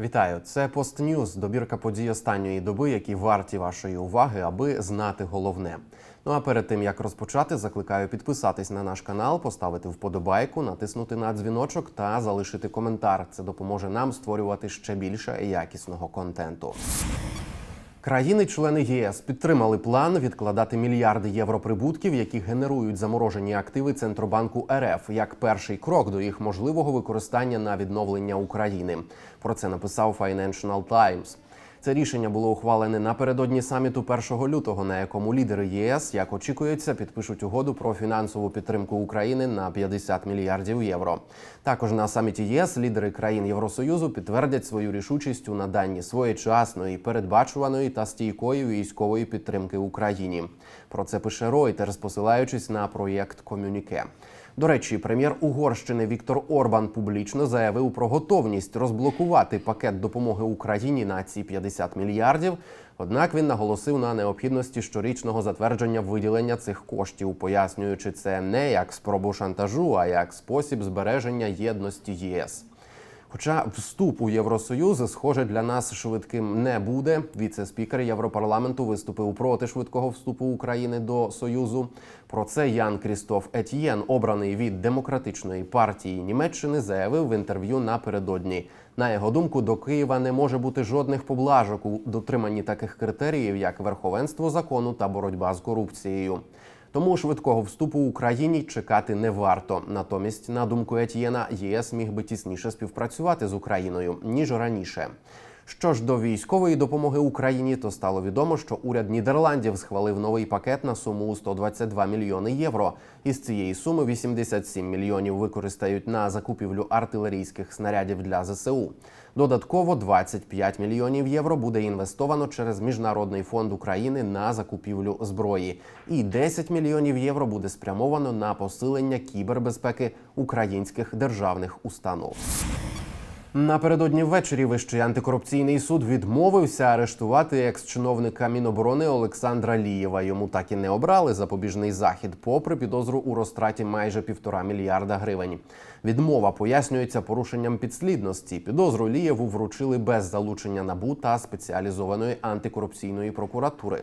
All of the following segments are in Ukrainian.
Вітаю, це Постньюз, добірка подій останньої доби, які варті вашої уваги, аби знати головне. Ну а перед тим як розпочати, закликаю підписатись на наш канал, поставити вподобайку, натиснути на дзвіночок та залишити коментар. Це допоможе нам створювати ще більше якісного контенту. Країни-члени ЄС підтримали план відкладати мільярди євро прибутків, які генерують заморожені активи Центробанку РФ як перший крок до їх можливого використання на відновлення України. Про це написав Financial Times. Це рішення було ухвалене напередодні саміту 1 лютого, на якому лідери ЄС, як очікується, підпишуть угоду про фінансову підтримку України на 50 мільярдів євро. Також на саміті єС лідери країн Євросоюзу підтвердять свою рішучість у наданні своєчасної, передбачуваної та стійкої військової підтримки Україні. Про це пише Reuters, посилаючись на проєкт Комюніке. До речі, прем'єр Угорщини Віктор Орбан публічно заявив про готовність розблокувати пакет допомоги Україні на ці 50 мільярдів. Однак він наголосив на необхідності щорічного затвердження виділення цих коштів, пояснюючи це не як спробу шантажу, а як спосіб збереження єдності ЄС. Хоча вступ у Євросоюз, схоже, для нас швидким не буде. Віце-спікер Європарламенту виступив проти швидкого вступу України до Союзу. Про це Ян Крістоф Етьєн, обраний від демократичної партії Німеччини, заявив в інтерв'ю напередодні. На його думку, до Києва не може бути жодних поблажок у дотриманні таких критеріїв, як верховенство закону та боротьба з корупцією. Тому швидкого вступу Україні чекати не варто. Натомість, на думку Етьєна, ЄС міг би тісніше співпрацювати з Україною ніж раніше. Що ж до військової допомоги Україні, то стало відомо, що уряд Нідерландів схвалив новий пакет на суму у 122 мільйони євро. Із цієї суми 87 мільйонів використають на закупівлю артилерійських снарядів для ЗСУ. Додатково 25 мільйонів євро буде інвестовано через міжнародний фонд України на закупівлю зброї, і 10 мільйонів євро буде спрямовано на посилення кібербезпеки українських державних установ. Напередодні ввечері Вищий антикорупційний суд відмовився арештувати екс-чиновника Міноборони Олександра Лієва. Йому так і не обрали запобіжний захід, попри підозру у розтраті майже півтора мільярда гривень. Відмова пояснюється порушенням підслідності. Підозру Лієву вручили без залучення НАБУ та спеціалізованої антикорупційної прокуратури.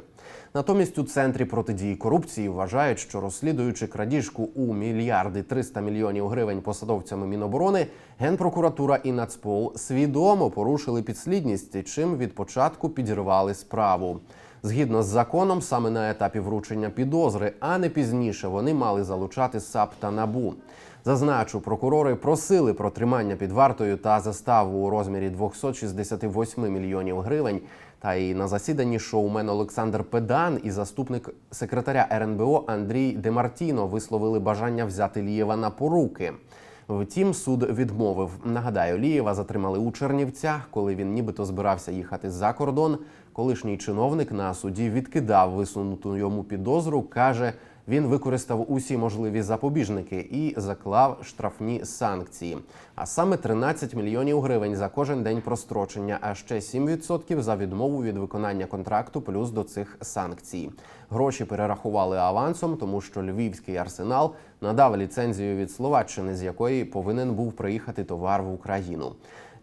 Натомість у центрі протидії корупції вважають, що розслідуючи крадіжку у мільярди 300 мільйонів гривень посадовцями Міноборони, генпрокуратура і Нацпол свідомо порушили підслідність, чим від початку підірвали справу. Згідно з законом, саме на етапі вручення підозри, а не пізніше, вони мали залучати САП та набу. Зазначу, прокурори просили про тримання під вартою та заставу у розмірі 268 мільйонів гривень. Та і на засіданні шоумен Олександр Педан і заступник секретаря РНБО Андрій Демартіно висловили бажання взяти Лієва на поруки. Втім, суд відмовив. Нагадаю, Лієва затримали у Чернівцях, коли він нібито збирався їхати за кордон. Колишній чиновник на суді відкидав висунуту йому підозру. каже, він використав усі можливі запобіжники і заклав штрафні санкції. А саме 13 мільйонів гривень за кожен день прострочення, а ще 7% за відмову від виконання контракту, плюс до цих санкцій. Гроші перерахували авансом, тому що львівський арсенал надав ліцензію від Словаччини, з якої повинен був приїхати товар в Україну.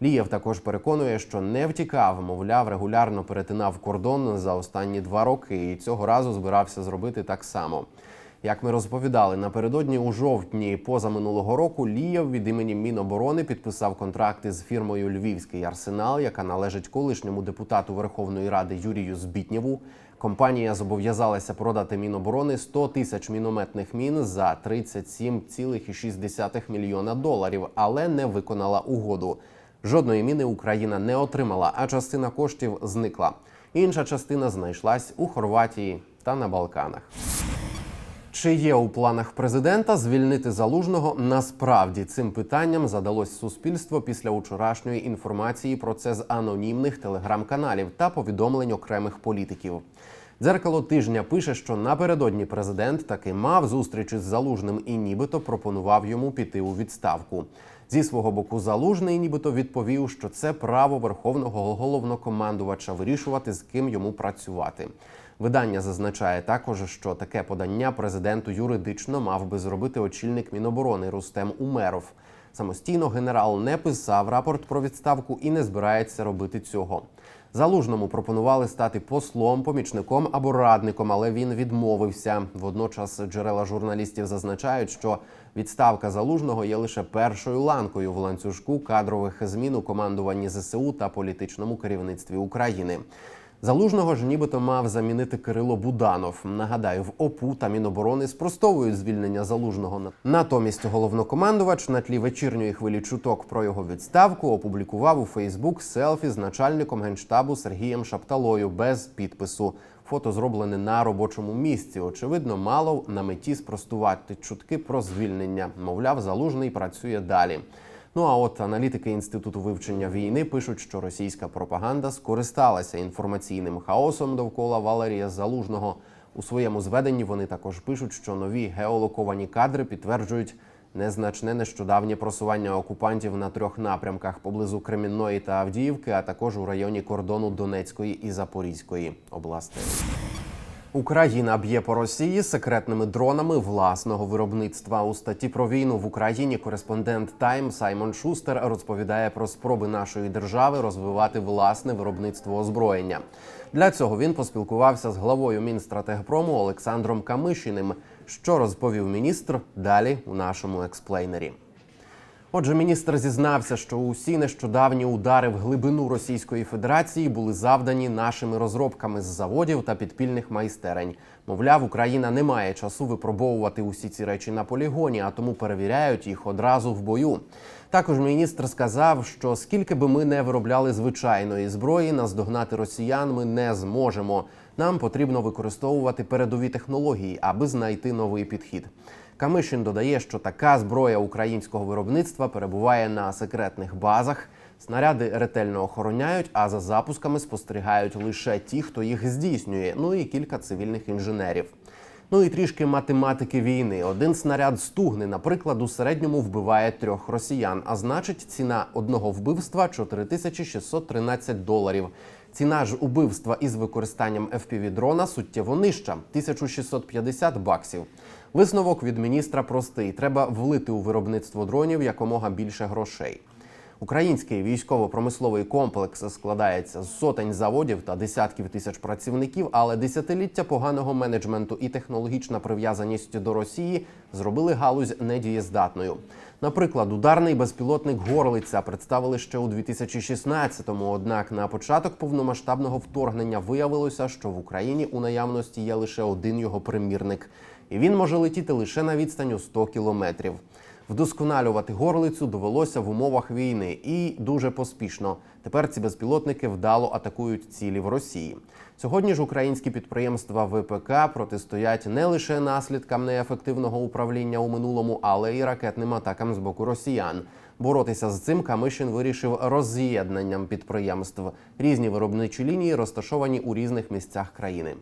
Лієв також переконує, що не втікав, мовляв, регулярно перетинав кордон за останні два роки, і цього разу збирався зробити так само. Як ми розповідали напередодні у жовтні позаминулого року, Лієв від імені Міноборони підписав контракти з фірмою Львівський арсенал, яка належить колишньому депутату Верховної Ради Юрію Збітнєву. Компанія зобов'язалася продати Міноборони 100 тисяч мінометних мін за 37,6 мільйона доларів, але не виконала угоду. Жодної міни Україна не отримала, а частина коштів зникла. Інша частина знайшлась у Хорватії та на Балканах. Чи є у планах президента звільнити залужного? Насправді цим питанням задалось суспільство після вчорашньої інформації про це з анонімних телеграм-каналів та повідомлень окремих політиків. Дзеркало тижня пише, що напередодні президент таки мав зустрічі з залужним і нібито пропонував йому піти у відставку. Зі свого боку, залужний нібито відповів, що це право верховного головнокомандувача вирішувати, з ким йому працювати. Видання зазначає також, що таке подання президенту юридично мав би зробити очільник Міноборони Рустем Умеров. Самостійно генерал не писав рапорт про відставку і не збирається робити цього. Залужному пропонували стати послом, помічником або радником, але він відмовився. Водночас джерела журналістів зазначають, що відставка залужного є лише першою ланкою в ланцюжку кадрових змін у командуванні ЗСУ та політичному керівництві України. Залужного ж нібито мав замінити Кирило Буданов. Нагадаю, в ОПУ та Міноборони спростовують звільнення залужного. Натомість головнокомандувач на тлі вечірньої хвилі чуток про його відставку опублікував у Фейсбук селфі з начальником генштабу Сергієм Шапталою без підпису. Фото зроблене на робочому місці. Очевидно, мало на меті спростувати чутки про звільнення. Мовляв, залужний працює далі. Ну а от аналітики інституту вивчення війни пишуть, що російська пропаганда скористалася інформаційним хаосом довкола Валерія Залужного. У своєму зведенні вони також пишуть, що нові геолоковані кадри підтверджують незначне нещодавнє просування окупантів на трьох напрямках поблизу Кремінної та Авдіївки, а також у районі кордону Донецької і Запорізької областей. Україна б'є по Росії секретними дронами власного виробництва. У статті про війну в Україні кореспондент Тайм Саймон Шустер розповідає про спроби нашої держави розвивати власне виробництво озброєння. Для цього він поспілкувався з главою Мінстратегпрому Олександром Камишиним. Що розповів міністр далі у нашому експлейнері. Отже, міністр зізнався, що усі нещодавні удари в глибину Російської Федерації були завдані нашими розробками з заводів та підпільних майстерень. Мовляв, Україна не має часу випробовувати усі ці речі на полігоні, а тому перевіряють їх одразу в бою. Також міністр сказав, що скільки би ми не виробляли звичайної зброї, наздогнати росіян ми не зможемо. Нам потрібно використовувати передові технології, аби знайти новий підхід. Камишин додає, що така зброя українського виробництва перебуває на секретних базах. Снаряди ретельно охороняють, а за запусками спостерігають лише ті, хто їх здійснює. Ну і кілька цивільних інженерів. Ну і трішки математики війни. Один снаряд стугни, наприклад, у середньому вбиває трьох росіян. А значить, ціна одного вбивства 4613 доларів. Ціна ж убивства із використанням fpv дрона суттєво нижча 1650 баксів. Висновок від міністра простий: треба влити у виробництво дронів якомога більше грошей. Український військово-промисловий комплекс складається з сотень заводів та десятків тисяч працівників, але десятиліття поганого менеджменту і технологічна прив'язаність до Росії зробили галузь недієздатною. Наприклад, ударний безпілотник Горлиця представили ще у 2016-му, Однак на початок повномасштабного вторгнення виявилося, що в Україні у наявності є лише один його примірник, і він може летіти лише на відстань у 100 кілометрів. Вдосконалювати горлицю довелося в умовах війни і дуже поспішно. Тепер ці безпілотники вдало атакують цілі в Росії. Сьогодні ж українські підприємства ВПК протистоять не лише наслідкам неефективного управління у минулому, але й ракетним атакам з боку росіян. Боротися з цим Камишин вирішив роз'єднанням підприємств. Різні виробничі лінії розташовані у різних місцях країни.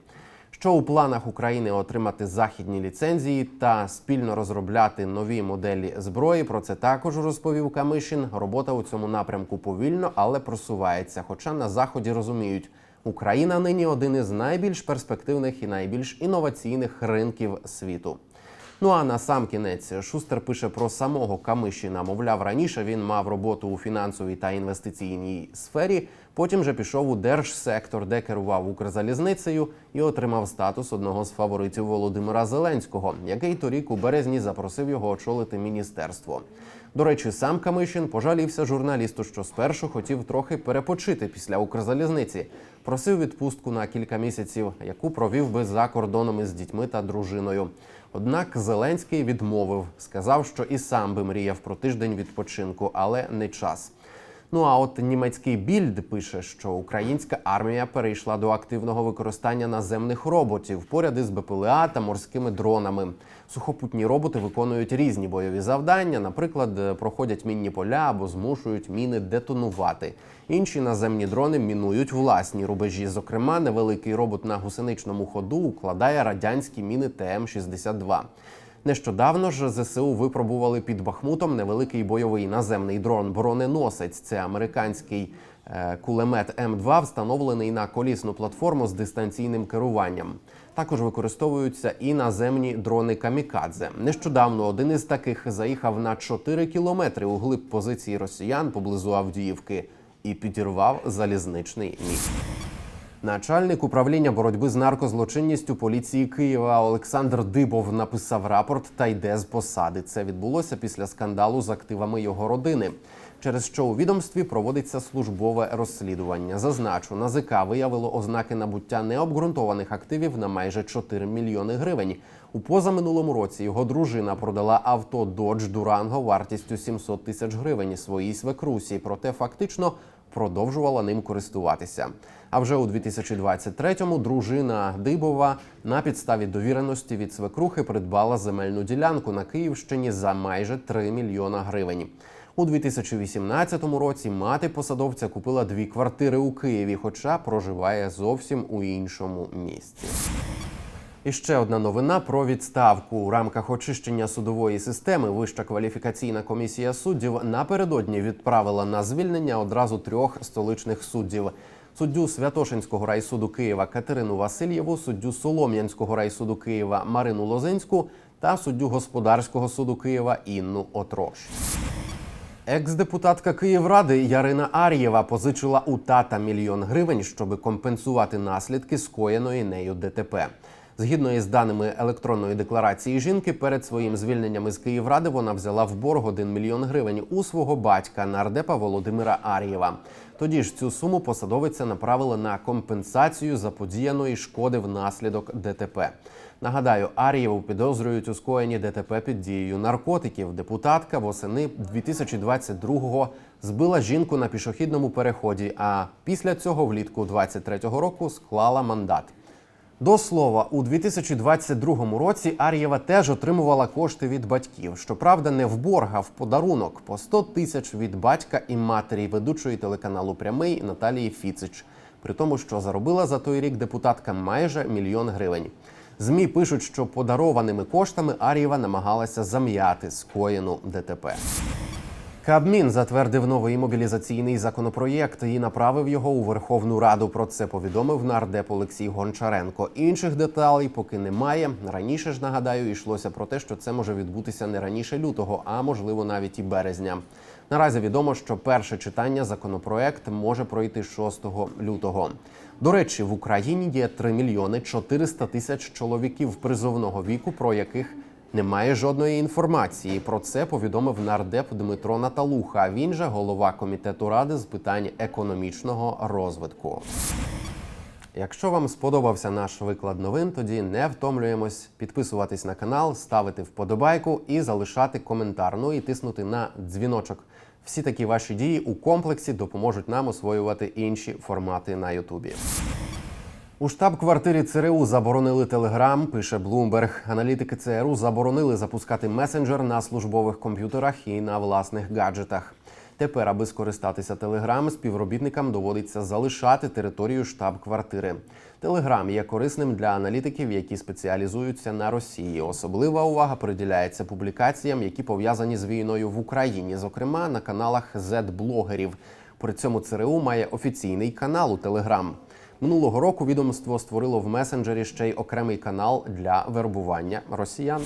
Що у планах України отримати західні ліцензії та спільно розробляти нові моделі зброї? Про це також розповів Камишин. Робота у цьому напрямку повільно, але просувається. Хоча на заході розуміють, Україна нині один із найбільш перспективних і найбільш інноваційних ринків світу. Ну а на сам кінець Шустер пише про самого Камишина. Мовляв, раніше він мав роботу у фінансовій та інвестиційній сфері. Потім же пішов у держсектор, де керував Укрзалізницею і отримав статус одного з фаворитів Володимира Зеленського, який торік у березні запросив його очолити міністерство. До речі, сам Камишин пожалівся журналісту, що спершу хотів трохи перепочити після Укрзалізниці. Просив відпустку на кілька місяців, яку провів би за кордоном із дітьми та дружиною. Однак Зеленський відмовив, сказав, що і сам би мріяв про тиждень відпочинку, але не час. Ну а от німецький більд пише, що українська армія перейшла до активного використання наземних роботів поряд із БПЛА та морськими дронами. Сухопутні роботи виконують різні бойові завдання, наприклад, проходять мінні поля або змушують міни детонувати. Інші наземні дрони мінують власні рубежі. Зокрема, невеликий робот на гусеничному ходу укладає радянські міни ТМ-62. Нещодавно ж ЗСУ випробували під Бахмутом невеликий бойовий наземний дрон броненосець. Це американський е, кулемет М2, встановлений на колісну платформу з дистанційним керуванням. Також використовуються і наземні дрони камікадзе. Нещодавно один із таких заїхав на 4 кілометри у глиб позиції росіян поблизу Авдіївки і підірвав залізничний міст. Начальник управління боротьби з наркозлочинністю поліції Києва Олександр Дибов написав рапорт та йде з посади. Це відбулося після скандалу з активами його родини. Через що у відомстві проводиться службове розслідування. Зазначу, НАЗК виявило ознаки набуття необґрунтованих активів на майже 4 мільйони гривень. У позаминулому році його дружина продала авто Dodge Durango вартістю 700 тисяч гривень своїй свекрусі. Проте фактично продовжувала ним користуватися. А вже у 2023-му дружина Дибова на підставі довіреності від свекрухи придбала земельну ділянку на Київщині за майже 3 мільйона гривень. У 2018 році мати посадовця купила дві квартири у Києві, хоча проживає зовсім у іншому місці. І ще одна новина про відставку у рамках очищення судової системи. Вища кваліфікаційна комісія суддів напередодні відправила на звільнення одразу трьох столичних суддів: суддю Святошинського райсуду Києва Катерину Васильєву, суддю Солом'янського райсуду Києва Марину Лозинську та суддю господарського суду Києва Інну Отрош. Екс-депутатка Київради Ярина Ар'єва позичила у тата мільйон гривень, щоб компенсувати наслідки скоєної нею ДТП. Згідно із даними електронної декларації жінки, перед своїм звільненням із Київради вона взяла в борг 1 мільйон гривень у свого батька нардепа Володимира Ар'єва. Тоді ж цю суму посадовиця направила на компенсацію заподіяної шкоди внаслідок ДТП. Нагадаю, Ар'єву підозрюють у скоєнні ДТП під дією наркотиків. Депутатка восени 2022-го збила жінку на пішохідному переході. А після цього влітку 23-го року склала мандат. До слова, у 2022 році Ар'єва теж отримувала кошти від батьків. Щоправда, не в борг, а в подарунок по 100 тисяч від батька і матері ведучої телеканалу Прямий Наталії Фіцич. При тому, що заробила за той рік депутатка майже мільйон гривень. Змі пишуть, що подарованими коштами Ар'єва намагалася зам'яти скоєну ДТП. Кабмін затвердив новий мобілізаційний законопроєкт і направив його у Верховну Раду. Про це повідомив нардеп Олексій Гончаренко. Інших деталей поки немає. Раніше ж нагадаю, йшлося про те, що це може відбутися не раніше лютого, а можливо навіть і березня. Наразі відомо, що перше читання законопроект може пройти 6 лютого. До речі, в Україні є 3 мільйони 400 тисяч чоловіків призовного віку, про яких немає жодної інформації. Про це повідомив нардеп Дмитро Наталуха. Він же голова комітету ради з питань економічного розвитку. Якщо вам сподобався наш виклад новин, тоді не втомлюємось підписуватись на канал, ставити вподобайку і залишати коментар. Ну і тиснути на дзвіночок. Всі такі ваші дії у комплексі допоможуть нам освоювати інші формати на Ютубі. У штаб-квартирі ЦРУ заборонили Телеграм, пише Блумберг. Аналітики ЦРУ заборонили запускати месенджер на службових комп'ютерах і на власних гаджетах. Тепер, аби скористатися Телеграм, співробітникам доводиться залишати територію штаб-квартири. Телеграм є корисним для аналітиків, які спеціалізуються на Росії. Особлива увага приділяється публікаціям, які пов'язані з війною в Україні, зокрема на каналах Z-блогерів. При цьому ЦРУ має офіційний канал у Телеграм. Минулого року відомство створило в месенджері ще й окремий канал для вербування росіян.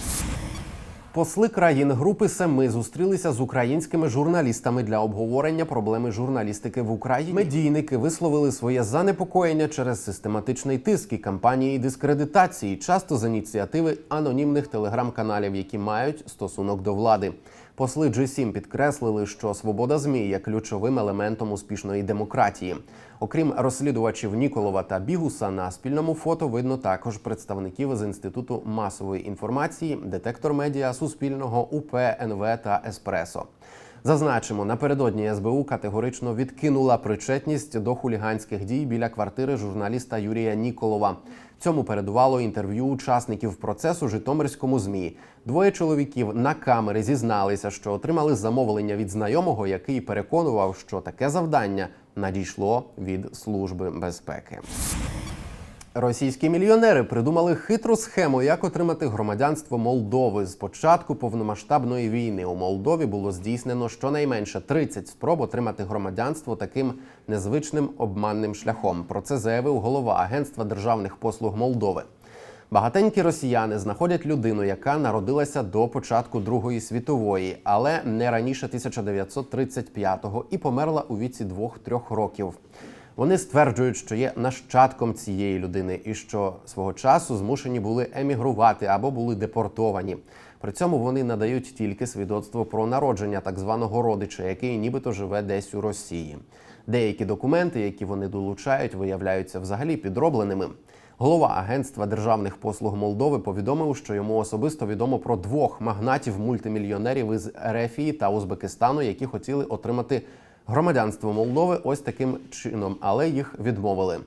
Посли країн Групи Семи зустрілися з українськими журналістами для обговорення проблеми журналістики в Україні. Медійники висловили своє занепокоєння через систематичний тиск і кампанії дискредитації, часто з ініціативи анонімних телеграм-каналів, які мають стосунок до влади. Посли G7 підкреслили, що свобода змі є ключовим елементом успішної демократії. Окрім розслідувачів Ніколова та Бігуса, на спільному фото видно також представників з інституту масової інформації, детектор медіа, Суспільного, УП, НВ та Еспресо. Зазначимо, напередодні СБУ категорично відкинула причетність до хуліганських дій біля квартири журналіста Юрія Ніколова. Цьому передувало інтерв'ю учасників процесу Житомирському змі. Двоє чоловіків на камери зізналися, що отримали замовлення від знайомого, який переконував, що таке завдання надійшло від служби безпеки. Російські мільйонери придумали хитру схему, як отримати громадянство Молдови. З початку повномасштабної війни у Молдові було здійснено щонайменше 30 спроб отримати громадянство таким незвичним обманним шляхом. Про це заявив голова Агентства державних послуг Молдови. Багатенькі росіяни знаходять людину, яка народилася до початку Другої світової, але не раніше 1935-го і померла у віці 2-3 років. Вони стверджують, що є нащадком цієї людини і що свого часу змушені були емігрувати або були депортовані. При цьому вони надають тільки свідоцтво про народження так званого родича, який нібито живе десь у Росії. Деякі документи, які вони долучають, виявляються взагалі підробленими. Голова Агентства державних послуг Молдови повідомив, що йому особисто відомо про двох магнатів мультимільйонерів із Ерефії та Узбекистану, які хотіли отримати громадянство Молдови ось таким чином, але їх відмовили.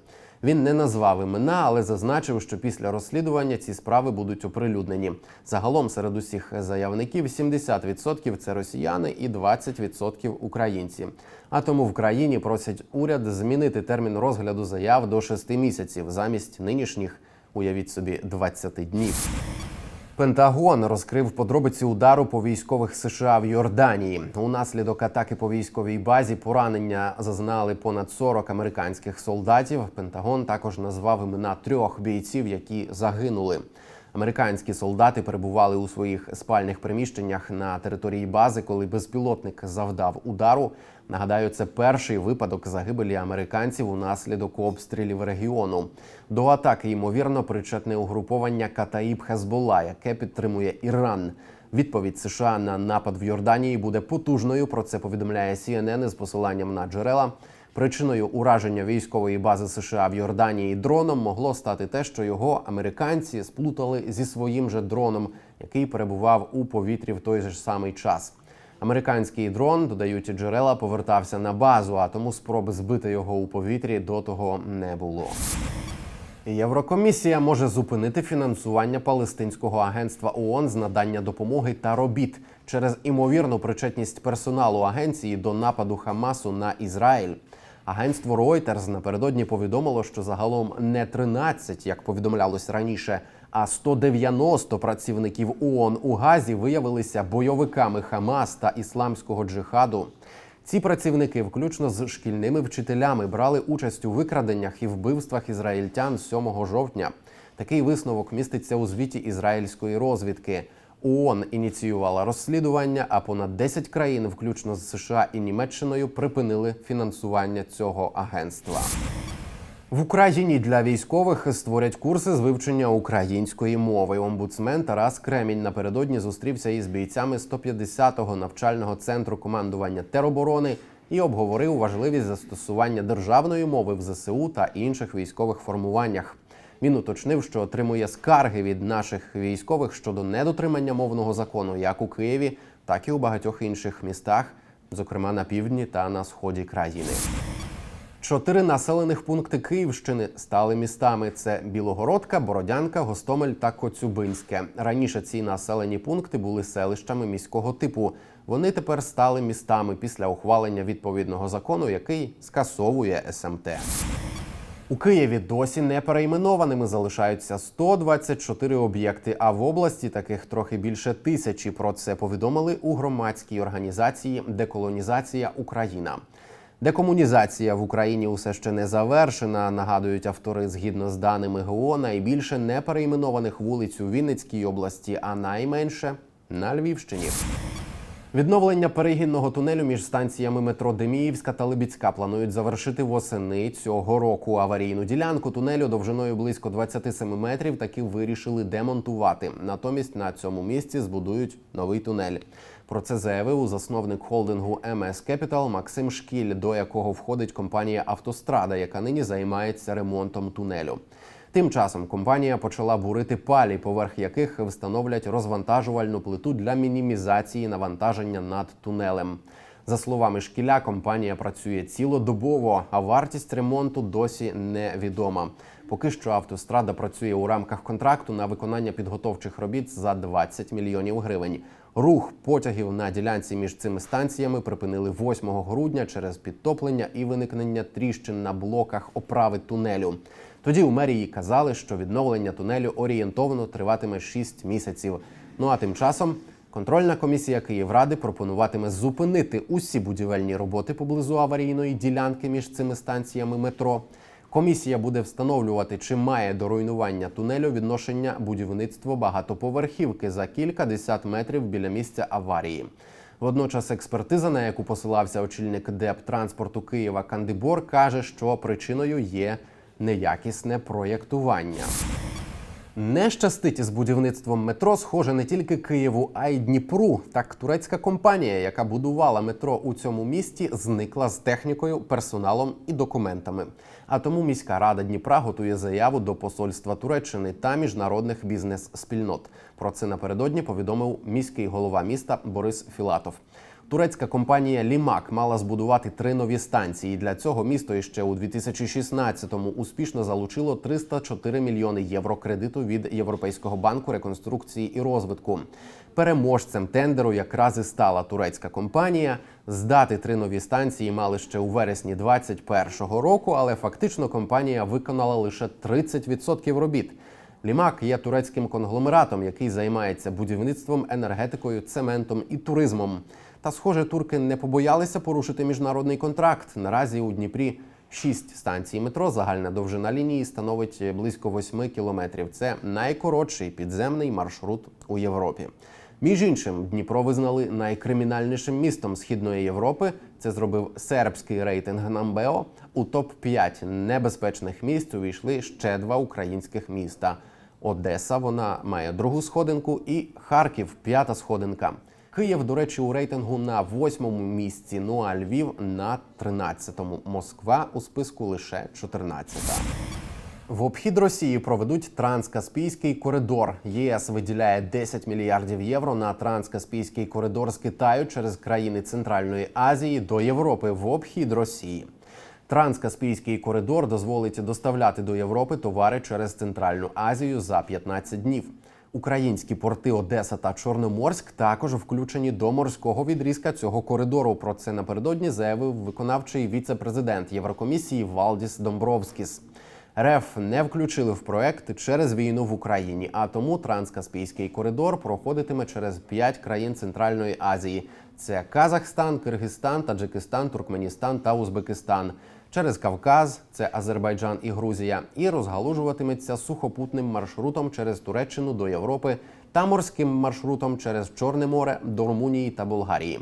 Він не назвав імена, але зазначив, що після розслідування ці справи будуть оприлюднені. Загалом серед усіх заявників 70% – це росіяни і 20% – українці. А тому в країні просять уряд змінити термін розгляду заяв до 6 місяців замість нинішніх, уявіть собі, 20 днів. Пентагон розкрив подробиці удару по військових США в Йорданії. Унаслідок атаки по військовій базі поранення зазнали понад 40 американських солдатів. Пентагон також назвав імена трьох бійців, які загинули. Американські солдати перебували у своїх спальних приміщеннях на території бази, коли безпілотник завдав удару. Нагадаю, це перший випадок загибелі американців унаслідок обстрілів регіону. До атаки ймовірно причетне угруповання Катаїб Хезбола, яке підтримує Іран. Відповідь США на напад в Йорданії буде потужною. Про це повідомляє CNN з посиланням на джерела. Причиною ураження військової бази США в Йорданії дроном могло стати те, що його американці сплутали зі своїм же дроном, який перебував у повітрі в той же самий час. Американський дрон, додають джерела, повертався на базу, а тому спроби збити його у повітрі до того не було. Єврокомісія може зупинити фінансування палестинського агентства ООН з надання допомоги та робіт через імовірну причетність персоналу агенції до нападу Хамасу на Ізраїль. Агентство Reuters напередодні повідомило, що загалом не 13, як повідомлялось раніше, а 190 працівників ООН у Газі виявилися бойовиками Хамас та ісламського джихаду. Ці працівники, включно з шкільними вчителями, брали участь у викраденнях і вбивствах ізраїльтян 7 жовтня. Такий висновок міститься у звіті ізраїльської розвідки. ООН ініціювала розслідування, а понад 10 країн, включно з США і Німеччиною, припинили фінансування цього агентства. В Україні для військових створять курси з вивчення української мови. Омбудсмен Тарас Кремінь напередодні зустрівся із бійцями 150-го навчального центру командування тероборони і обговорив важливість застосування державної мови в ЗСУ та інших військових формуваннях. Він уточнив, що отримує скарги від наших військових щодо недотримання мовного закону як у Києві, так і у багатьох інших містах, зокрема на півдні та на сході країни. Чотири населених пункти Київщини стали містами: це Білогородка, Бородянка, Гостомель та Коцюбинське. Раніше ці населені пункти були селищами міського типу. Вони тепер стали містами після ухвалення відповідного закону, який скасовує СМТ. У Києві досі не перейменованими залишаються 124 об'єкти. А в області таких трохи більше тисячі. Про це повідомили у громадській організації Деколонізація Україна. Декомунізація в Україні усе ще не завершена. Нагадують автори згідно з даними ГО, найбільше не перейменованих вулиць у Вінницькій області, а найменше на Львівщині. Відновлення перегінного тунелю між станціями метро Деміївська та Либіцька планують завершити восени цього року. Аварійну ділянку тунелю довжиною близько 27 метрів таки вирішили демонтувати. Натомість на цьому місці збудують новий тунель. Про це заявив засновник холдингу МС Кепітал Максим Шкіль, до якого входить компанія Автострада, яка нині займається ремонтом тунелю. Тим часом компанія почала бурити палі, поверх яких встановлять розвантажувальну плиту для мінімізації навантаження над тунелем. За словами шкіля, компанія працює цілодобово, а вартість ремонту досі невідома. Поки що автострада працює у рамках контракту на виконання підготовчих робіт за 20 мільйонів гривень. Рух потягів на ділянці між цими станціями припинили 8 грудня через підтоплення і виникнення тріщин на блоках оправи тунелю. Тоді у мерії казали, що відновлення тунелю орієнтовно триватиме 6 місяців. Ну а тим часом контрольна комісія Київради пропонуватиме зупинити усі будівельні роботи поблизу аварійної ділянки між цими станціями метро. Комісія буде встановлювати, чи має до руйнування тунелю відношення будівництво багатоповерхівки за кілька десят метрів біля місця аварії. Водночас експертиза, на яку посилався очільник ДЕП транспорту Києва Кандибор, каже, що причиною є неякісне проєктування. Не щастить із будівництвом метро, схоже не тільки Києву, а й Дніпру. Так, турецька компанія, яка будувала метро у цьому місті, зникла з технікою, персоналом і документами. А тому міська рада Дніпра готує заяву до посольства Туреччини та міжнародних бізнес-спільнот. Про це напередодні повідомив міський голова міста Борис Філатов. Турецька компанія Лімак мала збудувати три нові станції. Для цього місто іще у 2016-му успішно залучило 304 мільйони євро кредиту від Європейського банку реконструкції і розвитку. Переможцем тендеру якраз і стала турецька компанія. Здати три нові станції мали ще у вересні 2021 року, але фактично компанія виконала лише 30% робіт. Лімак є турецьким конгломератом, який займається будівництвом, енергетикою, цементом і туризмом. Та, схоже, турки не побоялися порушити міжнародний контракт. Наразі у Дніпрі шість станцій метро. Загальна довжина лінії становить близько 8 кілометрів. Це найкоротший підземний маршрут у Європі. Між іншим, Дніпро визнали найкримінальнішим містом Східної Європи. Це зробив сербський рейтинг Намбео. У топ 5 небезпечних місць увійшли ще два українських міста. Одеса вона має другу сходинку, і Харків п'ята сходинка. Київ, до речі, у рейтингу на восьмому місці. Ну а Львів на тринадцятому. Москва у списку лише 14-та. В обхід Росії проведуть транскаспійський коридор. ЄС виділяє 10 мільярдів євро на транскаспійський коридор з Китаю через країни Центральної Азії до Європи в обхід Росії. Транскаспійський коридор дозволить доставляти до Європи товари через Центральну Азію за 15 днів. Українські порти Одеса та Чорноморськ також включені до морського відрізка цього коридору. Про це напередодні заявив виконавчий віце-президент Єврокомісії Валдіс Домбровскіс. РФ не включили в проект через війну в Україні, а тому транскаспійський коридор проходитиме через п'ять країн Центральної Азії: це Казахстан, Киргизстан, Таджикистан, Туркменістан та Узбекистан. Через Кавказ, це Азербайджан і Грузія, і розгалужуватиметься сухопутним маршрутом через Туреччину до Європи та морським маршрутом через Чорне море до Румунії та Болгарії.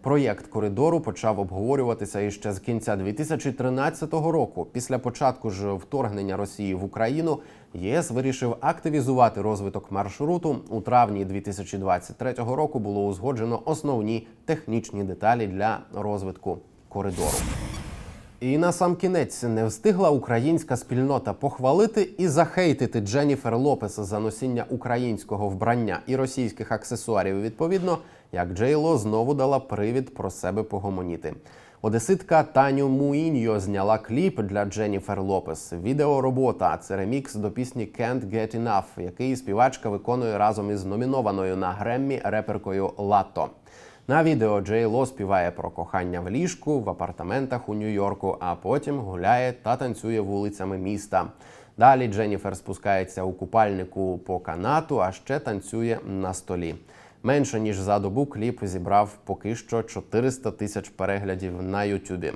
Проєкт коридору почав обговорюватися іще з кінця 2013 року. Після початку ж вторгнення Росії в Україну ЄС вирішив активізувати розвиток маршруту. У травні 2023 року було узгоджено основні технічні деталі для розвитку коридору. І на сам кінець не встигла українська спільнота похвалити і захейтити Дженніфер Лопес за носіння українського вбрання і російських аксесуарів. Відповідно, як Джейло знову дала привід про себе погомоніти. Одеситка Таню Муіньо зняла кліп для Дженніфер Лопес. Відеоробота це ремікс до пісні «Can't Get Enough», який співачка виконує разом із номінованою на Греммі реперкою Лато. На відео Джей Ло співає про кохання в ліжку в апартаментах у Нью-Йорку, а потім гуляє та танцює вулицями міста. Далі Дженніфер спускається у купальнику по канату, а ще танцює на столі. Менше ніж за добу кліп зібрав поки що 400 тисяч переглядів на Ютубі.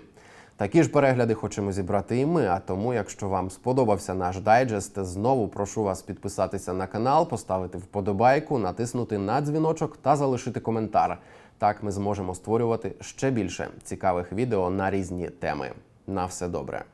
Такі ж перегляди хочемо зібрати і ми. А тому, якщо вам сподобався наш дайджест, знову прошу вас підписатися на канал, поставити вподобайку, натиснути на дзвіночок та залишити коментар. Так ми зможемо створювати ще більше цікавих відео на різні теми. На все добре.